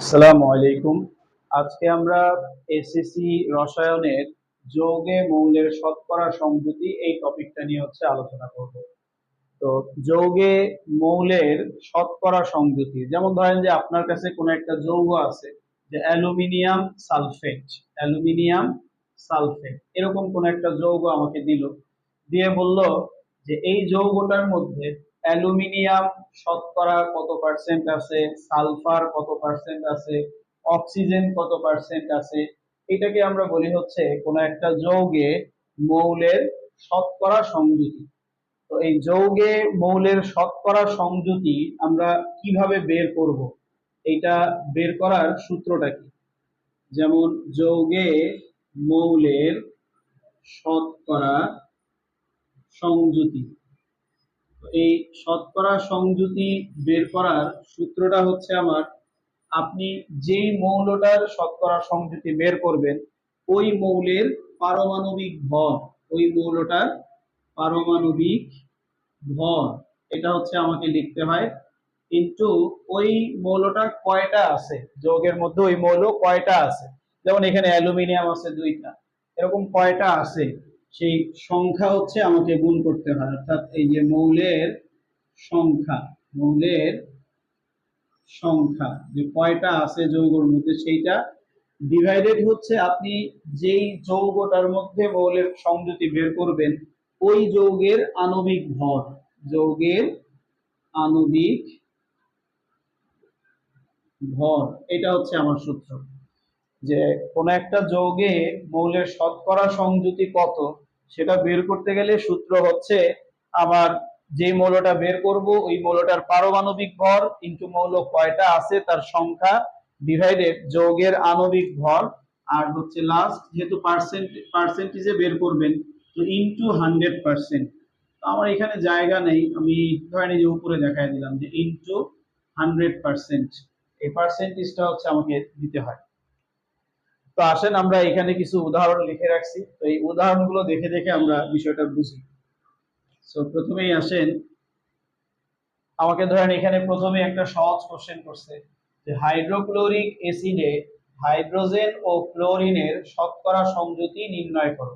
আসসালামু আলাইকুম। আজকে আমরা এসএসসি রসায়নের যৌগে মৌলের শতকরা সংযুতি এই টপিকটা নিয়ে হচ্ছে আলোচনা করব। তো যৌগে মৌলের শতকরা সংযুতি যেমন ধরেন যে আপনার কাছে কোনো একটা যৌগ আছে যে অ্যালুমিনিয়াম সালফেট অ্যালুমিনিয়াম সালফেট, এরকম কোন একটা যৌগ আমাকে দিল, দিয়ে বলল যে এই যৌগটার মধ্যে অ্যালুমিনিয়াম শতকরা কত পার্সেন্ট আছে? সালফার কত পার্সেন্ট আছে? অক্সিজেন কত পার্সেন্ট আছে? এটাকে আমরা বলি হচ্ছে কোনো একটা যৌগে মৌলের শতকরা সংযুতি তো এই যৌগে মৌলের শতকরা সংযুতি আমরা কীভাবে বের করব? এটা বের করার সূত্রটা কি? যেমন যৌগে মৌলের শতকরা সংযুতি এই শতকরা সংযুতি বের করার সূত্রটা হচ্ছে আমার, আপনি যেই মৌলটার শতকরা সংযুতি বের করবেন, ওই মৌলের পারমাণবিক ভর, ওই মৌলটার পারমাণবিক ভর, এটা হচ্ছে আমাকে লিখতে হয়। কিন্তু ওই মৌলটার কয়টা আছে? যৌগের মধ্যে ওই মৌল কয়টা আছে? যেমন এখানে অ্যালুমিনিয়াম আছে দুইটা, এরকম কয়টা আছে? সেই সংখ্যা হচ্ছে আমাকে গুণ করতে হয়, অর্থাৎ এই যে মৌলের সংখ্যা মৌলের সংখ্যা, যে কয়টা আছে যৌগর মধ্যে সেইটা ডিভাইডেড হচ্ছে আপনি যেই যৌগটার মধ্যে মৌলের সংযুতি বের করবেন, ওই যৌগের আণবিক ভর, যৌগের আণবিক ভর, এটা হচ্ছে আমার সূত্র। যে কোন একটা যৌগে মৌলের শতকরা সংযুতি কত? সেটা বের করতে গেলে সূত্র হচ্ছে আমার যে মৌলটা বের করব, ওই মৌলটার পারমাণবিক ভর ইনটু মৌল কয়টা আছে তার সংখ্যা ডিভাইডেড যৌগের আণবিক ভর আর হচ্ছে লাস্ট যেহেতু পার্সেন্ট পার্সেন্টেজে বের করবেন, তো ইনটু হান্ড্রেড পার্সেন্ট আমার এখানে জায়গা নেই, আমি ধরেন যে উপরে দেখাই দিলাম যে ইনটু হান্ড্রেড পার্সেন্ট এই পার্সেন্টেজটা হচ্ছে আমাকে দিতে হয়। তো আসেন, আমরা এখানে কিছু উদাহরণ লিখে রাখছি। তো এই উদাহরণগুলো দেখে দেখে আমরা বিষয়টা বুঝি। সো প্রথমেই আসেন। আমাকে ধরেন, এখানে প্রথমে একটা সহজ কোশ্চেন করছে যে, হাইড্রোক্লোরিক অ্যাসিডে হাইড্রোজেন ও ক্লোরিনের শতকরা সংযুতি নির্ণয় করো।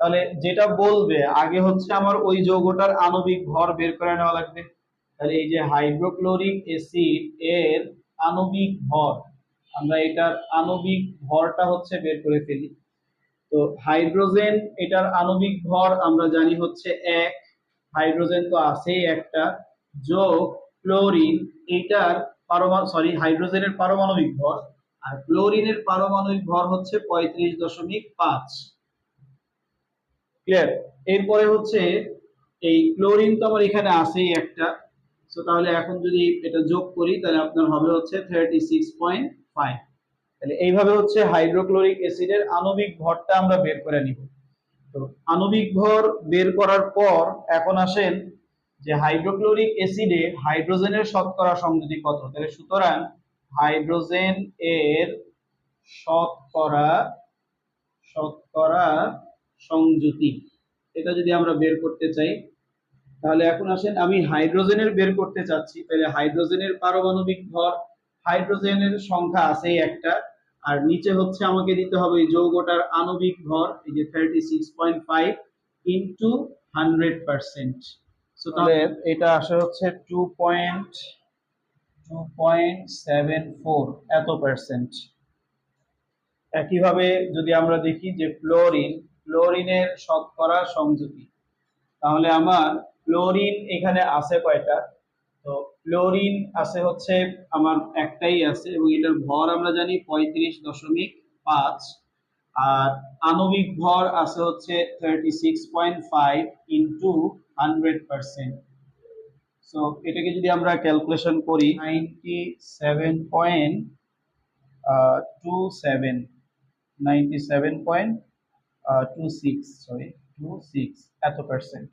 তাহলে যেটা বলবে, আগে হচ্ছে আমার ওই যৌগটার আণবিক ভর বের করে নেওয়া লাগবে। তাহলে এই যে হাইড্রোক্লোরিক অ্যাসিড এর আণবিক ভর আমরা এটার আণবিক ভরটা হচ্ছে বের করে ফেলি। তো হাইড্রোজেন, এটার আণবিক ভর আমরা জানি হচ্ছে এক। হাইড্রোজেন তো আছেই একটা। যোগ ক্লোরিন, এটার সরি হাইড্রোজেনের পারমাণবিক ভর। আর ক্লোরিনের পারমাণবিক ভর হচ্ছে পঁয়ত্রিশ দশমিক পাঁচ। ক্লিয়ার এরপরে হচ্ছে এই ক্লোরিন তো আমার এখানে আছেই একটা। তাহলে এখন যদি এটা যোগ করি, তাহলে আপনার হবে হচ্ছে থার্টি সিক্স পয়েন্ট ফাইভ তাহলে এইভাবে হচ্ছে হাইড্রোক্লোরিক অ্যাসিডের আণবিক ভরটা আমরা বের করে নিব। তো আণবিক ভর বের করার পর এখন আসেন যে হাইড্রোক্লোরিক অ্যাসিডে হাইড্রোজেনের শতকরা সংযুতি কত? তাহলে সুতরাং হাইড্রোজেন এর শতকরা শতকরা সংযুতি এটা যদি আমরা বের করতে চাই, তাহলে এখন আসেন আমি হাইড্রোজেনের বের করতে চাচ্ছি। তাহলে হাইড্রোজেনের পারমাণবিক ভর হাইড্রোজেনের সংখ্যা আছে একটা। আর নিচে হচ্ছে আমাকে দিতে হবে এই যৌগটার আণবিক ভর, এই যে thirty six point five into hundred percent so তাহলে এটা আসে হচ্ছে two point two point seven four এত পার্সেন্ট একইভাবে যদি আমরা দেখি যে ফ্লোরিন ফ্লোরিনের শতকরা সংযুতি তাহলে আমার ক্লোরিন এখানে আছে কয়টা? ক্লোরিন আছে হচ্ছে আমার একটাই আছে এবং এটার ভর আমরা জানি পঁয়ত্রিশ দশমিক পাঁচ। আর আণবিক ভর আছে হচ্ছে thirty six point five into hundred percent so এটাকে যদি আমরা ক্যালকুলেশন করি ninety seven point two seven ninety seven point two six sorry two six এত পার্সেন্ট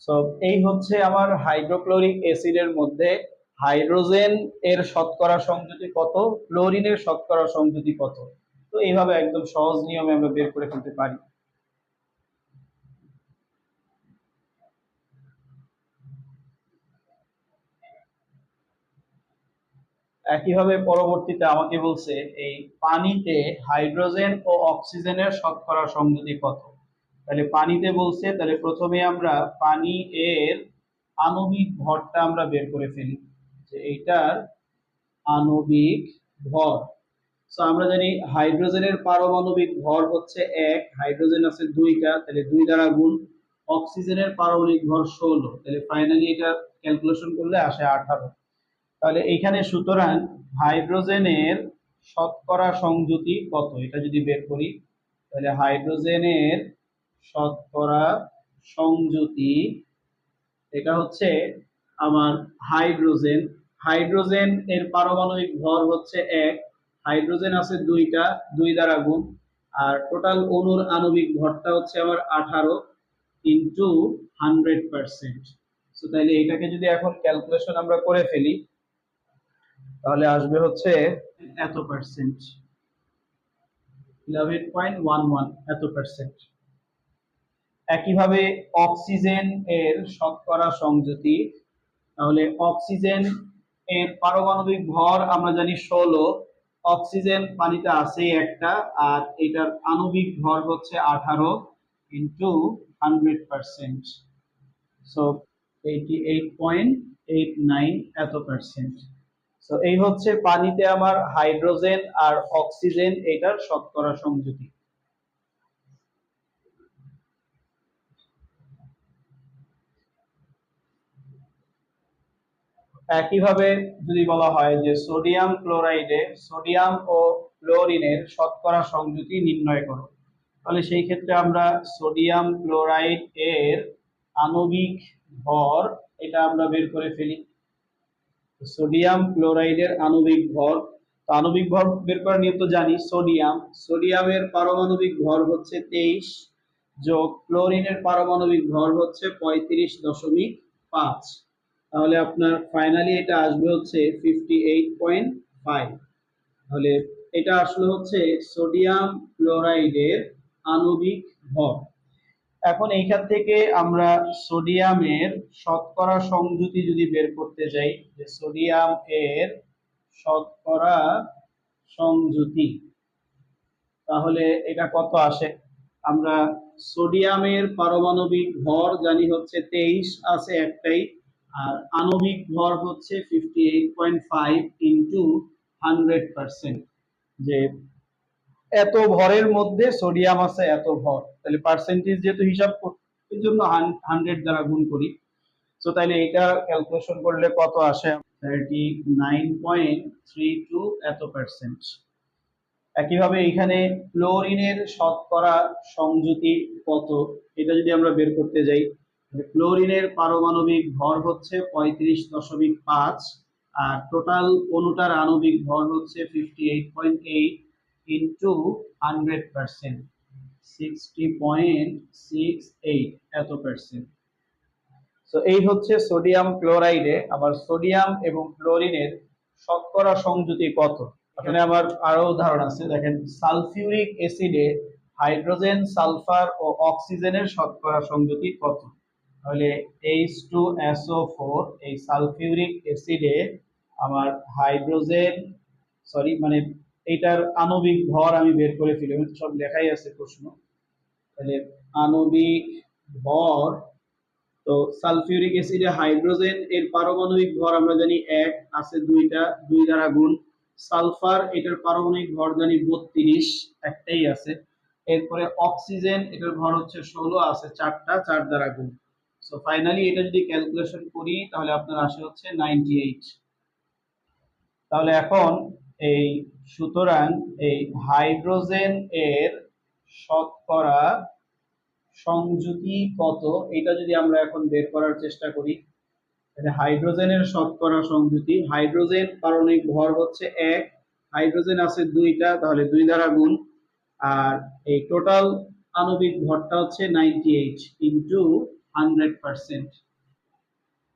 সো এই হচ্ছে আমার হাইড্রোক্লোরিক অ্যাসিডের মধ্যে হাইড্রোজেন এর শতকরা সংযুতি কত? ক্লোরিনের শতকরা সংযুতি কত? তো এইভাবে একদম সহজ নিয়মে আমরা বের করে ফেলতে পারি। একইভাবে পরবর্তীতে আমাকে বলছে, এই পানিতে হাইড্রোজেন ও অক্সিজেনের শতকরা সংযুতি কত? তাহলে পানিতে বলছে, তাহলে প্রথমে আমরা পানি এর আণবিক ভরটা আমরা বের করে ফেলি, যে এইটার আণবিক ভর। সো আমরা জানি হাইড্রোজেনের পারমাণবিক ভর হচ্ছে এক, হাইড্রোজেন আছে দুইটা, তাহলে দুই দ্বারা গুণ অক্সিজেনের পারমাণবিক ভর ষোলো, তাহলে ফাইনালি এটা ক্যালকুলেশন করলে আসে আঠারো। তাহলে এইখানে সুতরাং হাইড্রোজেনের শতকরা সংযুতি কত? এটা যদি বের করি, তাহলে হাইড্রোজেনের শতকরা সংযুতি। এটা হচ্ছে আমার হাইড্রোজেন। হাইড্রোজেন এর পারমাণবিক ভর হচ্ছে এক। হাইড্রোজেন আছে দুইটা দুই দ্বারা গুণ। আর টোটাল অণুর আণবিক ভরটা হচ্ছে আমার আঠারো ইন্টু হান্ড্রেড পার্সেন্ট সো তাইলে এটাকে যদি এখন ক্যালকুলেশন আমরা করে ফেলি তাহলে আসবে হচ্ছে এত percent eleven point one one এত পার্সেন্ট একইভাবে অক্সিজেন এর শতকরা সংযুতি। তাহলে অক্সিজেন এর পারমাণবিক ভর আমরা জানি ষোলো। অক্সিজেন পানিতে আছেই একটা, আর এটার আণবিক ভর হচ্ছে আঠারো into hundred percent so eighty eight point eight nine এত পার্সেন্ট সো এই হচ্ছে পানিতে আমার হাইড্রোজেন আর অক্সিজেন এটার শতকরা সংযুতি। একইভাবে যদি বলা হয় যে সোডিয়াম ক্লোরাইডে সোডিয়াম ও ক্লোরিনের শতকরা সংযুতি নির্ণয় করো। তাহলে সেই ক্ষেত্রে আমরা সোডিয়াম ক্লোরাইড এর আণবিক ভর এটা আমরা বের করে ফেলি। সোডিয়াম ক্লোরাইডের আণবিক ভর আণবিক ভর বের করার নিয়ম তো জানি, সোডিয়াম। সোডিয়ামের পারমাণবিক ভর হচ্ছে তেইশ যোগ ক্লোরিনের পারমাণবিক ভর হচ্ছে পঁয়ত্রিশ দশমিক পাঁচ। তাহলে আপনার ফাইনালি এটা আসবে হচ্ছে ফিফটি এইট পয়েন্ট ফাইভ তাহলে এটা আসলে হচ্ছে সোডিয়াম ক্লোরাইডের আণবিক ভর। এখন এইখান থেকে আমরা সোডিয়ামের শতকরা সংযুতি যদি বের করতে যাই, যে সোডিয়াম এর শতকরা সংযুতি তাহলে এটা কত আসে? আমরা সোডিয়ামের পারমাণবিক ভর জানি হচ্ছে তেইশ, আছে একটাই। আর আণবিক ভর হচ্ছে fifty eight point five into hundred percent যে এত ভরের মধ্যে সোডিয়াম আছে এত ভর। তাহলে পার্সেন্টেজ যেহেতু হিসাব এই জন্য হান্ড্রেড দ্বারা গুণ করি। সো তাহলে এটা ক্যালকুলেশন করলে কত আসে? Thirty nine point three two এত পার্সেন্ট একইভাবে এখানে ক্লোরিনের শতকরা সংযুতি কত? এটা যদি আমরা বের করতে যাই ক্লোরিনের পারমাণবিক ভর হচ্ছে পঁয়ত্রিশ দশমিক পাঁচ আর টোটাল অনুটার আণবিক ভর হচ্ছে fifty eight point eight into hundred percent, sixty point six eight এত পার্সেন্ট। তো এই হচ্ছে সোডিয়াম ক্লোরাইডে আবার সোডিয়াম এবং ক্লোরিনের শতকরা সংযুতি কত? এখানে আবার আরও উদাহরণ আছে, দেখেন সালফিউরিক অ্যাসিডে হাইড্রোজেন, সালফার ও অক্সিজেনের শতকরা সংযুতি কত? তাহলে এইচ টু এসও ফোর এই সালফিউরিক অ্যাসিডে আমার হাইড্রোজেন সরি মানে এইটার আণবিক ভর আমি বের করে ফেলি। সব লেখাই আছে প্রশ্ন। তাহলে আণবিক ভর, তো সালফিউরিক অ্যাসিডে হাইড্রোজেন, এর পারমাণবিক ভর আমরা জানি এক, আছে দুইটা, দুই দ্বারা গুণ সালফার, এটার পারমাণবিক ভর জানি বত্রিশ, একটাই আছে। এরপরে অক্সিজেন, এটার ভর হচ্ছে ষোলো, আছে চারটা, চার দ্বারা গুণ। সো ফাইনালি এটা যদি ক্যালকুলেশন করি, তাহলে আপনার আসে হচ্ছে নাইনটি এইট তাহলে এখন এই সুতরাং এই হাইড্রোজেন এর শতকরা সংযুতি কত? এটা যদি আমরা এখন বের করার চেষ্টা করি হাইড্রোজেনের শতকরা সংযুতি, হাইড্রোজেন পারমাণবিক ভর হচ্ছে এক, হাইড্রোজেন আছে দুইটা, তাহলে দুই দ্বারা গুণ, আর এই টোটাল আণবিক ভরটা হচ্ছে ninety eight into hundred percent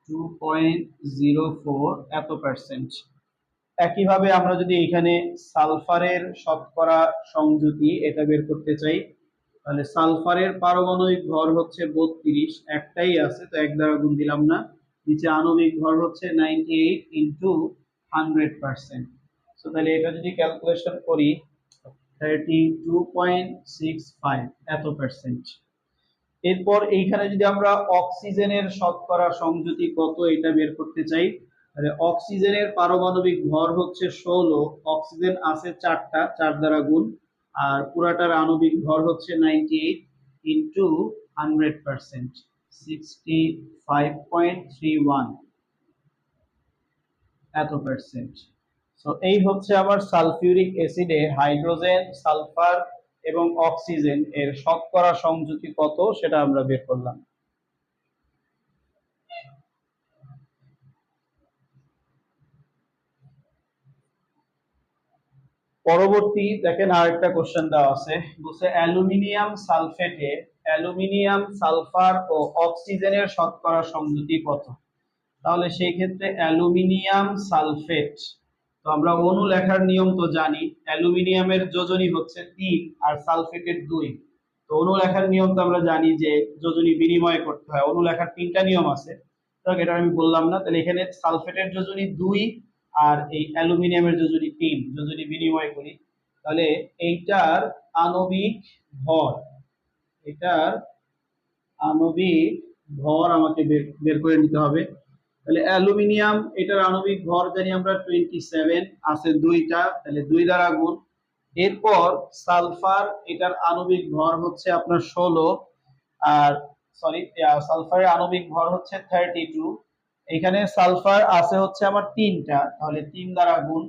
two point zero four এত পার্সেন্ট একইভাবে আমরা যদি এখানে সালফারের শতকরা সংযুতি এটা বের করতে চাই, তাহলে সালফারের পারমাণবিক ভর হচ্ছে বত্রিশ, একটাই আছে, তো এক দ্বারা গুণ দিলাম না। নিচে আণবিক ভর হচ্ছে ninety eight into hundred percent so তাহলে এটা যদি ক্যালকুলেশন করি thirty two point six five এত পার্সেন্ট এরপর এইখানে যদি আমরা অক্সিজেনের শতকরা সংযুতি কত, এটা বের করতে চাই, তাহলে অক্সিজেনের পারমাণবিক ভর হচ্ছে ষোলো, অক্সিজেন আছে চারটা, চার দ্বারা গুণ, আর পুরাটার আণবিক ভর হচ্ছে ninety eight into hundred percent sixty five point three one এত পার্সেন্ট সো এই হচ্ছে আমার সালফিউরিক অ্যাসিডে হাইড্রোজেন, সালফার এবং অক্সিজেন এর শতকরা সংযুতি কত সেটা আমরা বের করলাম। পরবর্তী দেখেন আরেকটা কোশ্চেন দেওয়া আছে। বলছে, অ্যালুমিনিয়াম সালফেটে অ্যালুমিনিয়াম সালফার ও অক্সিজেনের শতকরা সংযুতি কত? তাহলে সেই ক্ষেত্রে অ্যালুমিনিয়াম সালফেট তো আমরা অণু লেখার নিয়ম তো জানি, অ্যালুমিনিয়ামের যোজনী হচ্ছে তিন আর সালফেটের দুই। তো অণু লেখার নিয়ম তো আমরা জানি যে যোজনী বিনিময় করতে হয়, অণু লেখার তিনটা নিয়ম আছে। এটা আমি বললাম না, তাহলে এখানে সালফেটের যোজনী দুই আর এই অ্যালুমিনিয়ামের যোজনী তিন, যোজনী বিনিময় করি। তাহলে এইটার আণবিক ভর এটার আণবিক ভর আমাকে বের করে নিতে হবে। তাহলে অ্যালুমিনিয়াম, এটার আণবিক ভর জানি আমরা টোয়েন্টি সেভেন আছে দুইটা, তাহলে দুই দ্বারা গুণ। এরপর সালফার, এটার আণবিক ভর হচ্ছে আপনার ষোলো, আর সরি সালফারের আণবিক ভর হচ্ছে থার্টি টু এখানে সালফার আছে হচ্ছে আমার তিনটা, তাহলে তিন দ্বারা গুণ।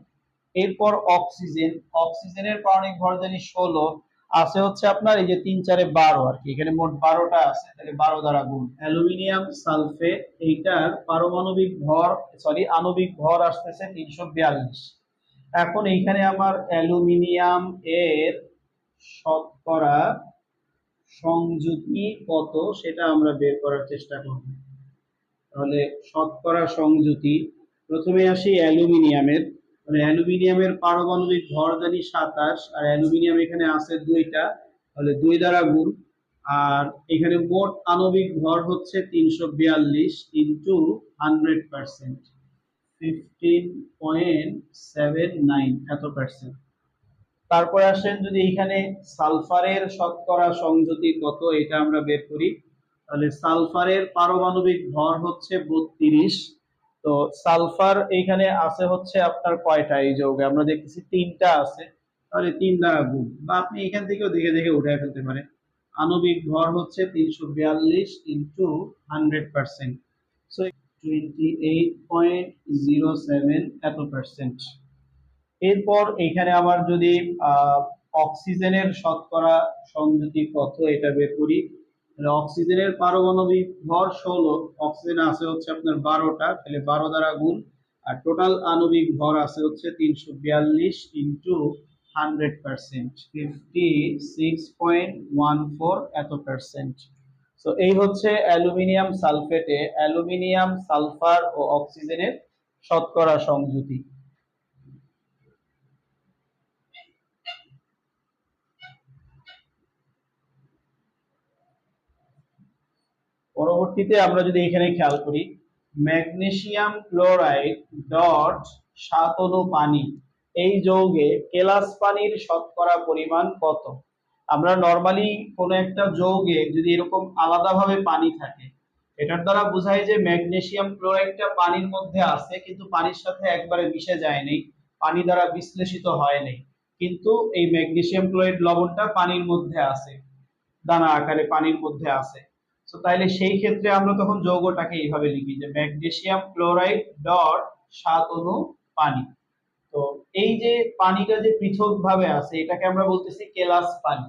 এরপর অক্সিজেন, অক্সিজেনের পারমাণবিক ভর জানি ষোলো আছে হচ্ছে আপনার এই যে তিন চারে বারো আর কি, এখানে মোট বারোটা আছে, তাহলে বারো দ্বারা গুণ। অ্যালুমিনিয়াম সালফেট, এইটার পারমাণবিক ভর সরি আণবিক ভর আসতেছে তিনশো বিয়াল্লিশ। এখন এইখানে আমার অ্যালুমিনিয়াম এর শতকরা সংযুতি কত সেটা আমরা বের করার চেষ্টা করব। তাহলে শতকরা সংযুতি প্রথমে আসি অ্যালুমিনিয়ামের। মানে অ্যালুমিনিয়ামের পারমাণবিক ভর জানি সাতাশ, আর অ্যালুমিনিয়াম এখানে আছে দুইটা, তাহলে দুই দ্বারা গুণ, আর এখানে মোট আণবিক ভর হচ্ছে তিনশো বিয়াল্লিশ into hundred percent fifteen point seven nine এত পার্সেন্ট তারপরে আসেন যদি এখানে সালফারের শতকরা সংযুতি কত, এটা আমরা বের করি, তাহলে সালফারের পারমাণবিক ভর হচ্ছে বত্রিশ তো সালফার এইখানে আছে হচ্ছে আপনার কয়টা? এই যৌগে আমরা দেখতেছি তিনটা আছে। তাহলে তিন দ্বারা গুণ। বা আপনি এখান থেকেও দেখে দেখে উঠে ফেলতে পারেন। আণবিক ভর হচ্ছে তিনশো বিয়াল্লিশ into hundred percent so twenty eight point zero seven এত পার্সেন্ট এরপর এখানে আবার যদি অক্সিজেনের শতকরা সংযুতি কত এটা বের করি? অক্সিজেনের পারমাণবিক ভর ষোলো, অক্সিজেন আছে হচ্ছে আপনার বারোটা, তাহলে বারো দ্বারা গুণ, আর টোটাল আণবিক ভর আছে হচ্ছে তিনশো বিয়াল্লিশ into hundred percent fifty six point one four এত পার্সেন্ট তো এই হচ্ছে অ্যালুমিনিয়াম সালফেটে অ্যালুমিনিয়াম সালফার ও অক্সিজেনের শতকরা সংযুতি। পরবর্তীতে আমরা যদি এখানে খেয়াল করি, ম্যাগনেসিয়াম ক্লোরাইড ডট সাত পানি, এই যৌগে কেলাস পানির শতকরা পরিমাণ কত? আমরা নর্মালি কোনো একটা যৌগে যদি এরকম আলাদাভাবে পানি থাকে, এটার দ্বারা বোঝায় যে ম্যাগনেসিয়াম ক্লোরাইডটা পানির মধ্যে আছে, কিন্তু পানির সাথে একবারে মিশে যায়নি, পানি দ্বারা বিশ্লেষিত হয় হয়নি। কিন্তু এই ম্যাগনেসিয়াম ক্লোরাইড লবণটা পানির মধ্যে আছে, দানা আকারে পানির মধ্যে আছে। তো তাইলে সেই ক্ষেত্রে আমরা তখন যৌগটাকে এইভাবে লিখি যে ম্যাগনেসিয়াম ক্লোরাইড ডট সাত অনু পানি। তো এই যে পানিটা যে পৃথক ভাবে আছে, এটাকে আমরা বলতেছি কেলাস পানি।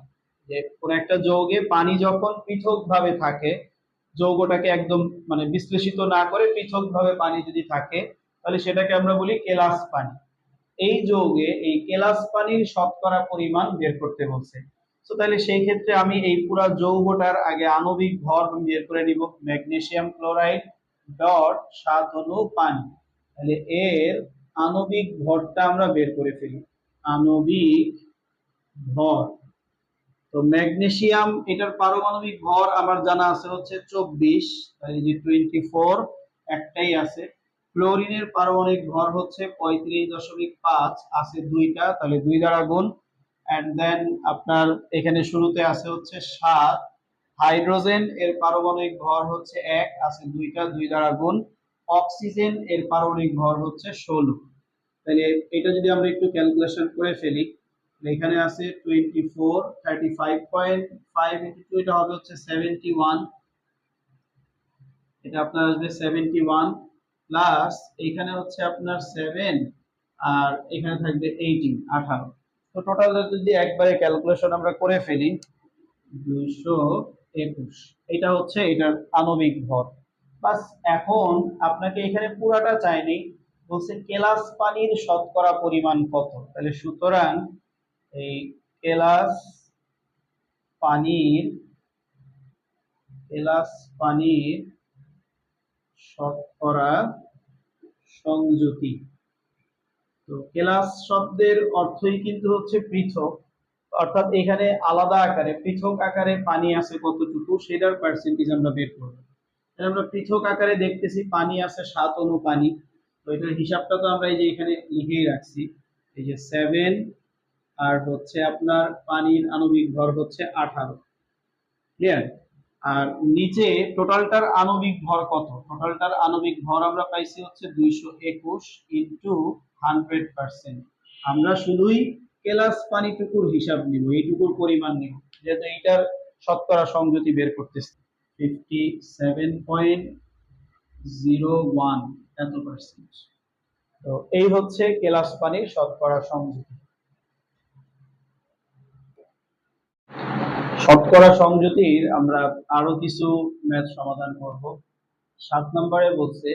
যে কোন একটা যৌগে পানি যখন পৃথক ভাবে থাকে, যৌগটাকে একদম মানে বিশ্লেষিত না করে পৃথক ভাবে পানি যদি থাকে, তাহলে সেটাকে আমরা বলি কেলাস পানি। এই যৌগে এই কেলাস পানির শতকরা পরিমাণ বের করতে বলছে। তো তাহলে সেই ক্ষেত্রে আমি এই পুরো যৌগটার আগে আণবিক ভর বের করে নিব। ম্যাগনেসিয়াম ক্লোরাইড ডট সাত অনু পানি। তাহলে এর আণবিক ভরটা আমরা বের করে ফেলি। আণবিক ভর। তো ম্যাগনেসিয়াম, এটার পারমাণবিক ভর আমার জানা আছে হচ্ছে চব্বিশ, তাহলে যে টোয়েন্টি ফোর একটাই আছে। ক্লোরিনের পারমাণবিক ভর হচ্ছে পঁয়ত্রিশ দশমিক পাঁচ, আছে দুইটা, তাহলে দুই দ্বারা গুণ অ্যান্ড দেন আপনার এখানে শুরুতে আছে হচ্ছে সাত। হাইড্রোজেন এর পারমাণবিক ভর হচ্ছে এক, আছে দুইটা, দুই দ্বারা গুণ। অক্সিজেন এর পারমাণবিক ভর হচ্ছে ষোলো। তাহলে এটা যদি আমরা একটু ক্যালকুলেশন করে ফেলি এখানে আছে twenty four thirty five point five into two এটা হবে হচ্ছে সেভেন্টি ওয়ান এটা আপনার আসবে সেভেন্টি ওয়ান প্লাস এখানে হচ্ছে আপনার সেভেন আর এখানে থাকবে এইটিন আঠারো। তো টোটাল যদি একবারে ক্যালকুলেশন আমরা করে ফেলি, দুইশো একুশ। এটা হচ্ছে এটার আণবিক ভর। বাস এখন আপনাকে এখানে পুরাটা চাইনি, বলছে কেলাস পানির শতকরা পরিমাণ কত? তাহলে সুতরাং এই কেলাস পানির কেলাস পানির শতকরা সংযুতি তো কেলাস শব্দের অর্থই কিন্তু হচ্ছে পৃথক। অর্থাৎ এখানে আলাদা আকারে, পৃথক আকারে পানি আছে কতটুকু, সেটার পার্সেন্টেজ আমরা বের করব। আমরা পৃথক আকারে দেখতেছি, পানি আছে সাত অনু পানি। তো এটার হিসাবটা তো আমরা এই যে এখানে লিখেই রাখছি। এই যে সেভেন আর হচ্ছে আপনার পানির আণবিক ভর হচ্ছে আঠারো। ক্লিয়ার আর নিচে টোটালটার আণবিক ভর কত? টোটালটার আণবিক ভর আমরা পাইছি হচ্ছে দুইশো একুশ ইন্টু হান্ড্রেড পার্সেন্ট। আমরা শুধুই কেলাস পানিটুকুর হিসাব নিব, এইটুকুর পরিমাণ নিব, যেহেতু এইটার শতকরা সংযুতি বের করতেছি। Fifty seven point zero one এত পার্সেন্ট তো এই হচ্ছে কেলাস পানির শতকরা সংযুতি। শতকরা আমরা আরও কিছু ম্যাথ সমাধান করব। সাত নম্বরে বলছে,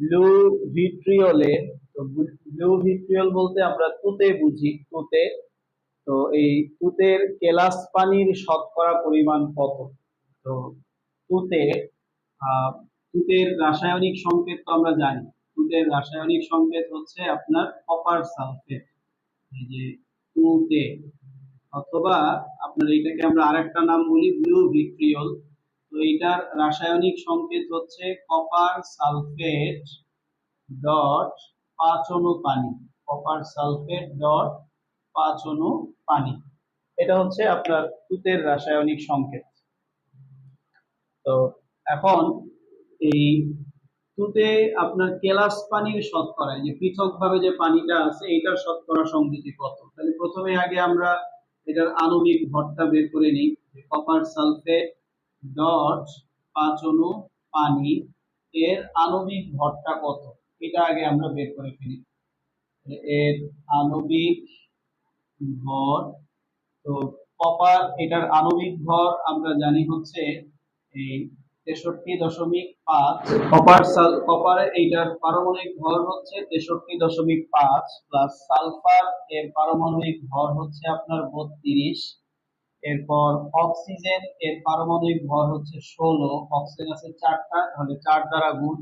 ব্লু ভিট্রিয়লে তো ব্লু বলতে আমরা তুতে বুঝি, তুতে। তো এই তুতের কেলাস পানির শতকরা পরিমাণ কত? তো তুতে তুতের রাসায়নিক সংকেত তো আমরা জানি। তুতের রাসায়নিক সংকেত হচ্ছে আপনার কপার সালফেট এই যে তুতে, অথবা আপনার এটাকে আমরা আরেকটা নাম বলি ব্লু ভিট্রিয়ল তো এটার রাসায়নিক সংকেত হচ্ছে কপার সালফেট ডট পাঁচ পানি কপার সালফেট ডট পাঁচ পানি। এটা হচ্ছে আপনার তুতের রাসায়নিক সংকেত। তো এখন এই তুতে আপনার কেলাস পানির শতকরা যে পৃথকভাবে যে পানিটা আছে এটার শতকরা সংযুতি কত? তাহলে প্রথমে আগে আমরা এটার আণবিক ভরটা বের করে নিই কপার সালফেট ডট পাঁচ অণু পানি এর আণবিক ভরটা কত? এটা আগে আমরা বের করে ফেলি। এর আণবিক ভর, তো কপার এটার আণবিক ভর আমরা জানি হচ্ছে এই তেষট্টি দশমিক পাঁচ। কপার কপারের এইটার পারমাণবিক ভর হচ্ছে তেষট্টি দশমিক পাঁচ প্লাস সালফার এর পারমাণবিক ভর হচ্ছে আপনার বত্রিশ। এরপর অক্সিজেন এর পারমাণবিক ভর হচ্ছে ষোলো, অক্সিজেন আছে চারটা, তাহলে চার দ্বারা গুণ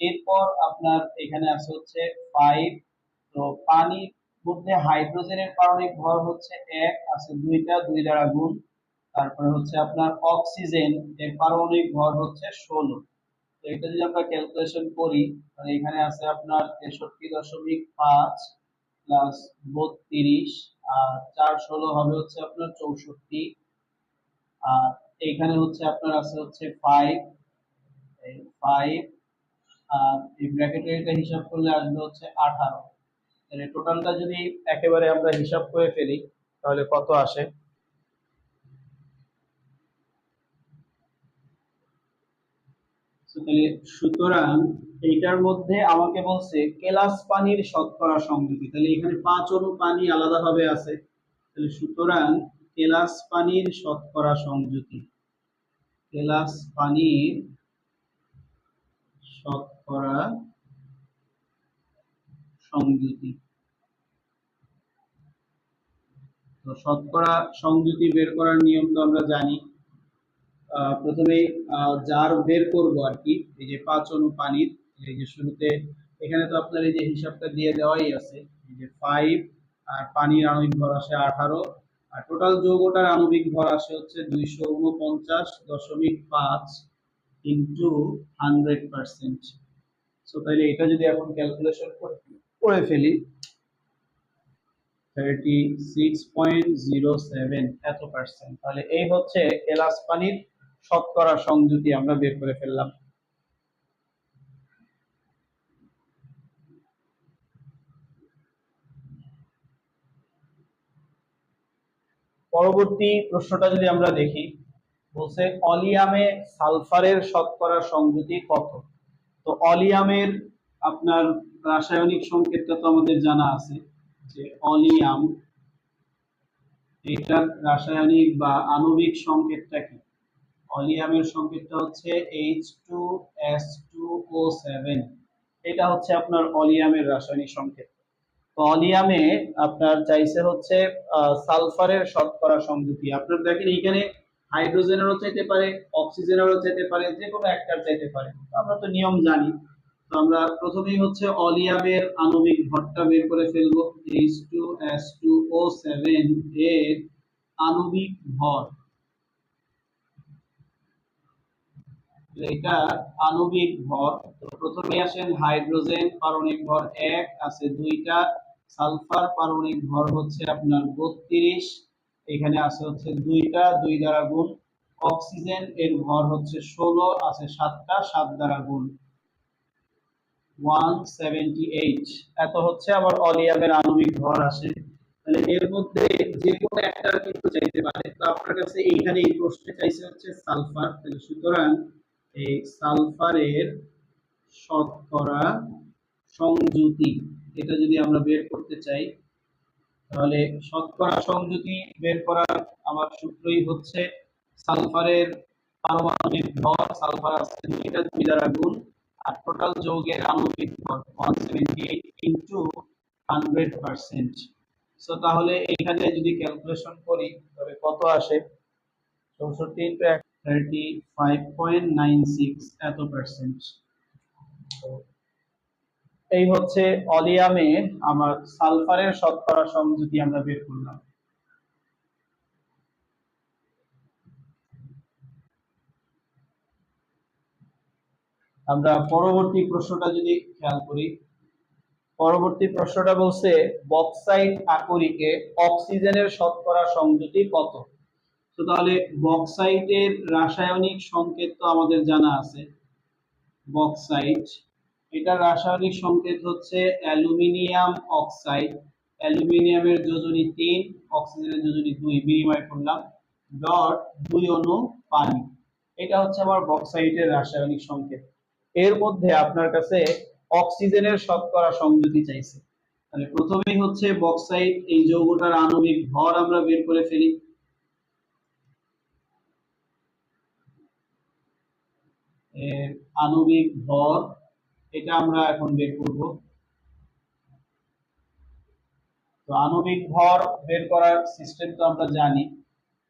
এরপর আপনার এখানে আছে হচ্ছে ফাইভ তো পানির মধ্যে হাইড্রোজেনের পারমাণবিক ভর হচ্ছে এক, আছে দুইটা, দুই দ্বারা গুণ। তারপরে হচ্ছে আপনার অক্সিজেন এর পারমাণবিক ভর হচ্ছে ষোলো। তো এটা যদি আমরা ক্যালকুলেশন করি, তাহলে এখানে আছে আপনার তেষট্টি দশমিক পাঁচ প্লাস বত্রিশ, আর চার ষোলো হবে হচ্ছে আপনার চৌষট্টি। আর এখানে হচ্ছে আপনার আছে হচ্ছে ফাইভ ফাইভ আর এই ব্র্যাকেটের এটা হিসাব করলে আসবে হচ্ছে আঠারো। তাহলে টোটালটা যদি একেবারে আমরা হিসাব করে ফেলি, তাহলে কত আসে? সুতরাং এইটার মধ্যে আমাকে বলছে কেলাস পানির শতকরা সংযুতি তাহলে এখানে পাঁচ অণু পানি আলাদাভাবে আছে। তাহলে সুতরাং কেলাস পানির শতকরা সংযুতি কেলাস পানির শতকরা সংযুতি। তো শতকরা সংযুতি বের করার নিয়ম তো আমরা জানি। প্রথমে জার বের করব আর কি, এই যে পাঁচ অণু পানির, এই যে শুরুতে, এখানে তো আপনার এই যে হিসাবটা দিয়ে দেওয়াই আছে, এই যে ফাইভ আর পানির আণবিক ভর আসে আঠারো, আর টোটাল যৌগটার আণবিক ভর আসে হচ্ছে দুইশো উনপঞ্চাশ দশমিক পাঁচ ইন্টু হান্ড্রেড পার্সেন্ট সো তাহলে এটা যদি এখন ক্যালকুলেশন করে ফেলি thirty six point zero seven এত পার্সেন্ট তাহলে এই হচ্ছে এলাচ পানির শতকরা সংযুতি আমরা বের করে ফেললাম। পরবর্তী প্রশ্নটা যদি আমরা দেখি, বলছে অলিয়ামে সালফারের শতকরা সংযুতি কত? তো অলিয়ামের আপনার রাসায়নিক সংকেতটা তো আমাদের জানা আছে যে অলিয়াম এটার রাসায়নিক বা আণবিক সংকেতটা কি? অলিয়ামের সংকেতটা হচ্ছে H two S two O seven এটা হচ্ছে আপনার অলিয়ামের রাসায়নিক সংকেত। তো অলিয়ামে আপনার চাইছে হচ্ছে সালফারের শতকরা সংযুতি আপনার দেখেন এইখানে হাইড্রোজেনেরও চাইতে পারে, অক্সিজেনেরও চাইতে পারে, যে কোনো একটার চাইতে পারে। আমরা তো নিয়ম জানি। তো আমরা প্রথমেই হচ্ছে অলিয়ামের আণবিক ভরটা বের করে ফেলব। H2S2O7 এর আণবিক ভর। এটা আণবিক ভর। তো প্রথমে আসেন হাইড্রোজেন পারমাণবিক ভর এক, আছে দুইটা। সালফার পারমাণবিক ভর হচ্ছে আপনার বত্রিশ। এখানে আছে হচ্ছে দুইটা, দুই দ্বারা গুণ। অক্সিজেন এর ভর হচ্ছে ষোলো, আছে সাতটা, সাত দ্বারা গুণ। One seventy eight. এত হচ্ছে আবার অলিয়ামের আণবিক ভর আসে। তাহলে এর মধ্যে যে কোনো একটা কিন্তু চাইতে পারে। তো আপনার কাছে এইখানে এই প্রশ্নে চাইছে হচ্ছে সালফার। তাহলে সুতরাং এই সালফারের শতকরা সংযুতি এটা যদি আমরা বের করতে চাই তাহলে শতকরা সংযুতি বের করার আমার সূত্রই হচ্ছে সালফারের পারমাণবিক ভর, সালফার আছে দুই দ্বারা গুণ আর টোটাল যৌগের আণবিক ভর 178 ইনটু 100% সো তাহলে এখানে যদি ক্যালকুলেশন করি, তবে কত আসে? 64 ইনটু 35.96 এত পার্সেন্ট এই হচ্ছে অলিয়ামে আমার সালফারের শতকরা সংযুতি আমরা বের করলাম। আমরা পরবর্তী প্রশ্নটা যদি খেয়াল করি, পরবর্তী প্রশ্নটা বলছে বক্সাইট আকরিকে অক্সিজেনের শতকরা সংযুতি কত? তো তাহলে বক্সাইটের রাসায়নিক সংকেত তো আমাদের জানা আছে। বক্সাইট এটার রাসায়নিক সংকেত হচ্ছে অ্যালুমিনিয়াম অক্সাইড। অ্যালুমিনিয়ামের যোজনী তিন, অক্সিজেনের যোজনী দুই, বিনিময় করলাম ডট দুই অণু পানি। এটা হচ্ছে আমার বক্সাইটের রাসায়নিক সংকেত। এর মধ্যে আপনার কাছে অক্সিজেনের শতকরা সংযুতি চাইছে। তাহলে প্রথমেই হচ্ছে বক্সাইট, এই যৌগটার আণবিক ভর আমরা বের করে ফেলি। আণবিক ভর এটা আমরা এখন বের করব। তো আণবিক ভর বের করার সিস্টেম তো আমরা জানি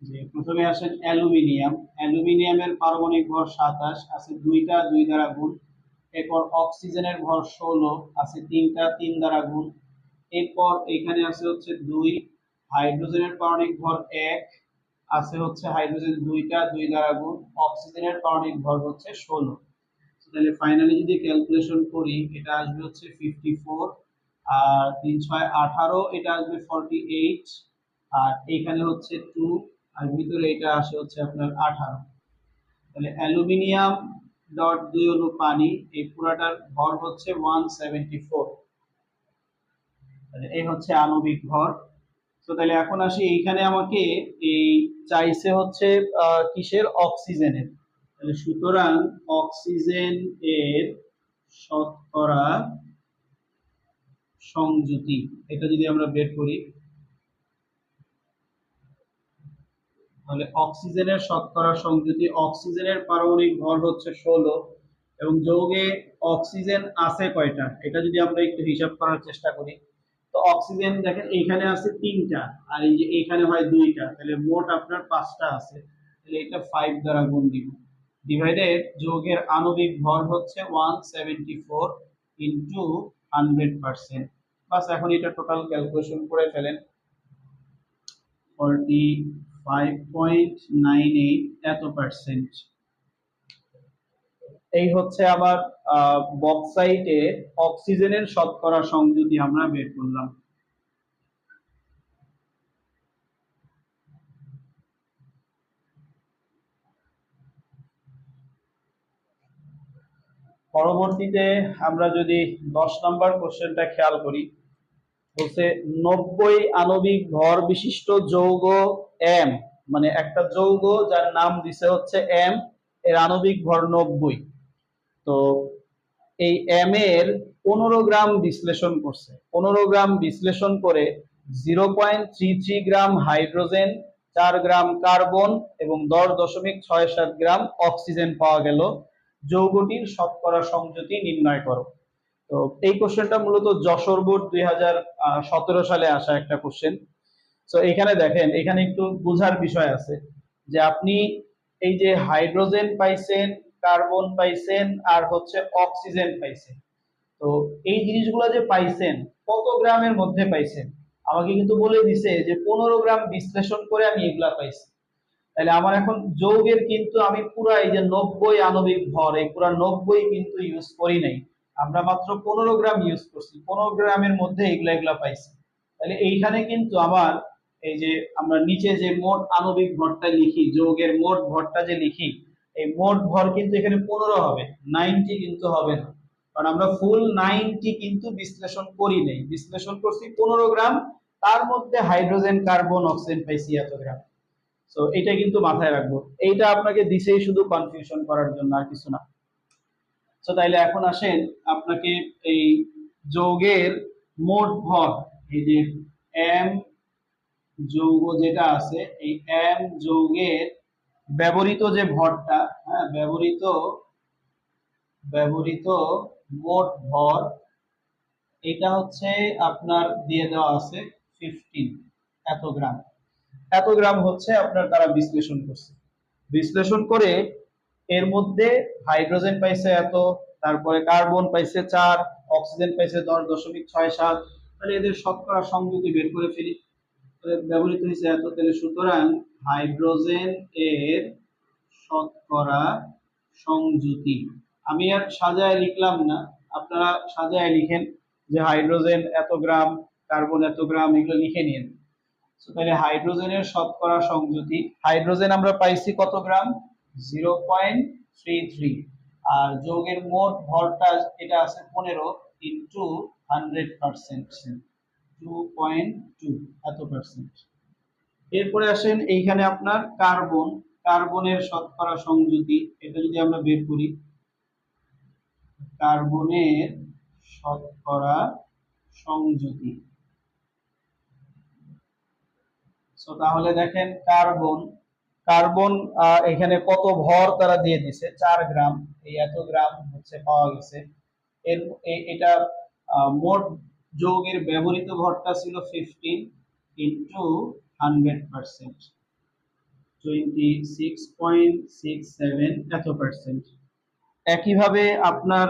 যে প্রথমে আসেন অ্যালুমিনিয়াম। অ্যালুমিনিয়ামের পারমাণবিক ভর সাতাশ, আছে দুইটা, দুই দ্বারা গুণ। এরপর অক্সিজেনের ভর ষোলো, আছে তিনটা, তিন দ্বারা গুণ। এরপর এখানে আছে হচ্ছে দুই, হাইড্রোজেনের পারমাণবিক ভর এক, আছে হচ্ছে হাইড্রোজেন দুইটা, দুই দ্বারা গুণ। অক্সিজেনের পারমাণবিক ভর হচ্ছে ষোলো। তাহলে ফাইনালি যদি ক্যালকুলেশন করি, এটা আসবে হচ্ছে ফিফটি ফোর আর তিন ছয় আঠারো, এটা আসবে ফর্টি এইট আর এখানে হচ্ছে টু আর ভিতরে এটা আসে হচ্ছে আপনার আঠারো। তাহলে অ্যালুমিনিয়াম ডট দুই অনু পানি, এই পুরাটার ভর হচ্ছে ওয়ান সেভেন্টি ফোর তাহলে এই হচ্ছে আণবিক ভর। তো তাহলে এখন আসি, এইখানে আমাকে এই চাইছে হচ্ছে কিসের? অক্সিজেনের। তাহলে সুতরাং অক্সিজেন এর শতকরা সংযুতি, এটা যদি আমরা বের করি, তাহলে অক্সিজেনের শতকরা সংযুতি, অক্সিজেনের পারমাণবিক ভর হচ্ছে ষোলো এবং যৌগে অক্সিজেন আছে কয়টা? এটা যদি আমরা একটু হিসাব করার চেষ্টা করি, তো অক্সিজেন দেখেন এইখানে আছে তিনটা আর এই যে এইখানে হয় দুইটা, তাহলে মোট আপনার পাঁচটা আছে, তাহলে এটা ফাইভ দ্বারা গুণ দিব। ডিভাইডেড যৌগের আণবিক ভর হচ্ছে one seventy four into hundred percent বাস, এখন এটা টোটাল ক্যালকুলেশন করে ফেলেন। Forty five point nine eight এত পার্সেন্ট এই হচ্ছে আমার বক্সাইটে অক্সিজেনের শতকরা সংযুতি আমরা বের করলাম। পরবর্তীতে আমরা যদি দশ নম্বর কোশ্চেনটা খেয়াল করি, বলছে নব্বই আণবিক ভর বিশিষ্ট যৌগ এম মানে একটা যৌগ যার নাম দিছে হচ্ছে এম এর আণবিক ভর নব্বই। তো এই এম এর পনেরো গ্রাম বিশ্লেষণ করছে। পনেরো গ্রাম বিশ্লেষণ করে zero point three three gram hydrogen, চার গ্রাম কার্বন এবং দশ দশমিক ছয় সাত গ্রাম অক্সিজেন পাওয়া গেল। যৌগটির শতকরা সংযুতি নির্ণয় করো। তো এই কোশ্চেনটা মূলত যশোর বোর্ড দুই সালে আসা একটা কোশ্চেন তো এখানে দেখেন, এখানে একটু বোঝার বিষয় আছে যে আপনি এই যে হাইড্রোজেন পাইছেন, কার্বন পাইছেন, আর হচ্ছে অক্সিজেন পাইছেন। তো এই জিনিসগুলো যে পাইছেন, কত গ্রামের মধ্যে পাইছেন? আমাকে কিন্তু বলে দিছে যে পনেরো গ্রাম বিশ্লেষণ করে আমি এগুলা পাইছি। তাহলে আমার এখন যৌগের কিন্তু আমি পুরো এই যে নব্বই আণবিক ভর, এই পুরো নব্বই কিন্তু ইউজ করি নাই। আমরা মাত্র পনেরো গ্রাম ইউজ করছি, পনেরো গ্রামের মধ্যে এগুলা এগুলা পাইছি। তাহলে এইখানে কিন্তু আমার এই যে আমরা নিচে যে মোট আণবিক ভরটা লিখি, যৌগের মোট ভরটা যে লিখি, এই মোট ভর কিন্তু এখানে পনেরো হবে, নাইনটি কিন্তু হবে না। কারণ আমরা ফুল নাইনটি কিন্তু বিশ্লেষণ করি নাই। বিশ্লেষণ করছি পনেরো গ্রাম, তার মধ্যে হাইড্রোজেন, কার্বন, অক্সিজেন পাইছি এত গ্রাম। তো এটা কিন্তু মাথায় রাখব। এইটা আপনাকে দিছেই শুধু কনফিউশন করার জন্য আর কিছু না। তো তাইলে এখন আসেন আপনাকে এই যৌগের মোট ভর, এই যে এম যৌগ যেটা আছে, এই এম যৌগের ব্যবহৃত যে ভরটা হ্যাঁ ব্যবহৃত ব্যবহৃত মোট ভর, এটা হচ্ছে আপনার দিয়ে দেওয়া আছে ফিফটিন এত গ্রাম। এত গ্রাম হচ্ছে আপনার তারা বিশ্লেষণ করছে। বিশ্লেষণ করে এর মধ্যে হাইড্রোজেন পাইছে এত, তারপরে কার্বন পাইছে চার অক্সিজেন পাইছে দশ দশমিক ছয় সাত, তাহলে এদের শতকরা সংযুতি বের করে ফেলি। ব্যবহৃত হয়েছে এত, তাহলে সুতরাং হাইড্রোজেন এর শতকরা সংযুতি আমি আর সাজায় লিখলাম না, আপনারা সাজায় লিখেন যে হাইড্রোজেন এত গ্রাম কার্বন এত গ্রাম, এগুলো লিখে নিন। তাহলে হাইড্রোজেনের শতকরা সংযুতি হাইড্রোজেন আমরা পাইছি কত gram? Zero point three three আর যৌগের মোট ভরটা এটা আছে পনেরো into hundred percent two point two এত পার্সেন্ট এরপরে আসেন এইখানে আপনার কার্বন কার্বনের শতকরা সংযুতি, এটা যদি আমরা বের করি কার্বনের শতকরা সংযুতি। সো তাহলে দেখেন কার্বন কার্বন এখানে কত ভর তারা দিয়ে দিছে? চার গ্রাম। এই এত গ্রাম হচ্ছে পাওয়া গেছে। এর এটা মোট যৌগের ব্যবহৃত ভরটা ছিল fifteen into hundred percent twenty six point six seven এত পার্সেন্ট একইভাবে আপনার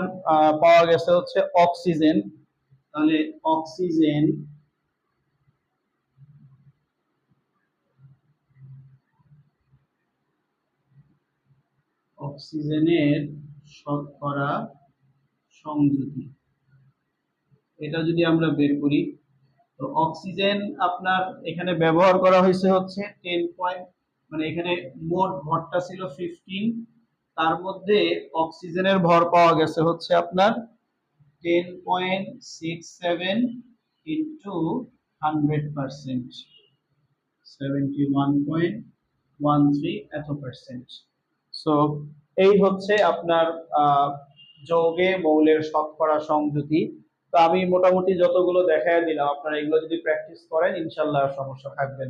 পাওয়া গেছে হচ্ছে অক্সিজেন তাহলে অক্সিজেন অক্সিজেনের শতকরা সংযুতি এটা যদি আমরা বের করি, তো অক্সিজেন আপনার এখানে ব্যবহার করা হয়েছে হচ্ছে টেন পয়েন্ট মানে এখানে মোট ভরটা ছিল ফিফটিন তার মধ্যে অক্সিজেনের ভর পাওয়া গেছে হচ্ছে আপনার ten point six seven into hundred percent seventy one point one three এত পার্সেন্ট সো এই হচ্ছে আপনার যৌগে মৌলের শতকরা সংযুতি। তো আমি মোটামুটি যতগুলো দেখায় দিলাম, আপনারা এগুলো যদি প্র্যাকটিস করেন, ইনশাল্লাহ সমস্যা থাকবে না।